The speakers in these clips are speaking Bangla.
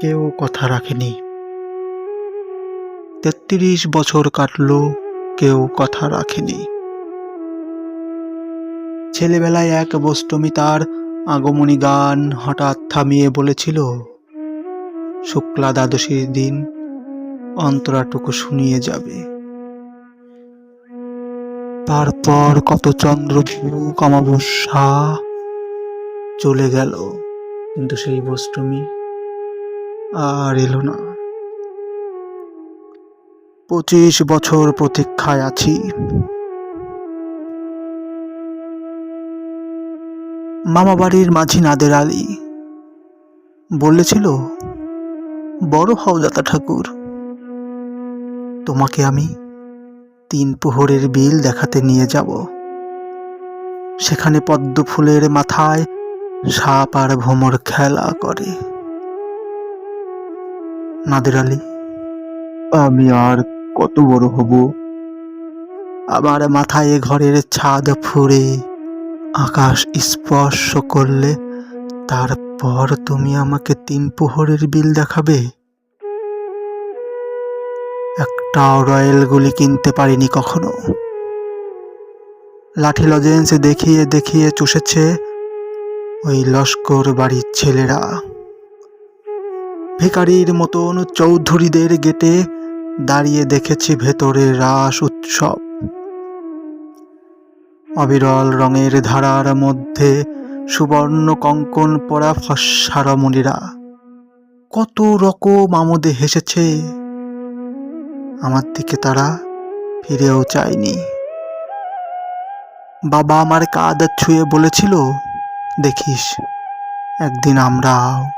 কেউ কথা রাখেনি। তেত্রিশ বছর কাটল, কেউ কথা রাখেনি। ছেলেবেলায় এক বষ্টমী তার আগমনী গান হঠাৎ থামিয়ে বলেছিল শুক্লা দ্বাদশীর দিন অন্তরাটুকু শুনিয়ে যাবে। তারপর কত চন্দ্রযুগ অমাবস্যা চলে গেল। কিন্তু সেই বষ্টমী আর এলো না। পঁচিশ বছর প্রতীক্ষায় আছি। মামা বাড়ির মাঝি নাদের আলী বলেছিল, বড় হও দাতা ঠাকুর। তোমাকে আমি তিন পোহরের বিল দেখাতে নিয়ে যাব। সেখানে পদ্ম ফুলের মাথায় সাপ আর ভ্রমর খেলা করে। নাদের আলী। আমি আর কত বড় হব? আমার মাথায় ঘরের ছাদ ফুঁড়ে আকাশ স্পর্শ করলে তারপর তুমি আমাকে তিন পোহরের বিল দেখাবে? একটা রয়্যাল গুলি কিনতে পারিনি কখনো। লাঠি লজেন্স দেখিয়ে দেখিয়ে চুষেছে ওই লস্কর বাড়ির ছেলেরা। ভিকারির মতন চৌধুরীদের গেটে দাঁড়িয়ে দেখেছি ভেতরে রাস উৎসব। অবিরল রঙের ধারার মধ্যে সুবর্ণ কঙ্কন পরা ফস্সা রমণীরা কত রকম আমোদে হেসেছে। আমার দিকে তারা ফিরেও চায়নি। বাবা আমার কাঁধ ছুঁয়ে বলেছিল, দেখিস, একদিন আমরাও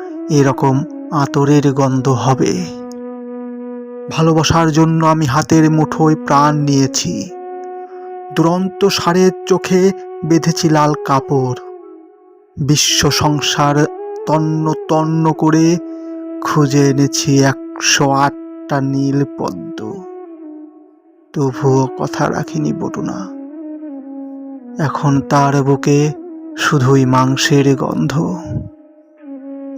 এরকম আতরের গন্ধ হবে। ভালোবাসার জন্য আমি হাতের মুঠোয় প্রাণ নিয়েছি। দুরন্ত সারের চোখে বেঁধেছি লাল কাপড়। বিশ্ব সংসার তন্ন তন্ন করে খুঁজে এনেছি একশো আটটা নীল পদ্ম। তবুও কথা রাখিনি বটুনা। এখন তার বুকে শুধুই মাংসের গন্ধ।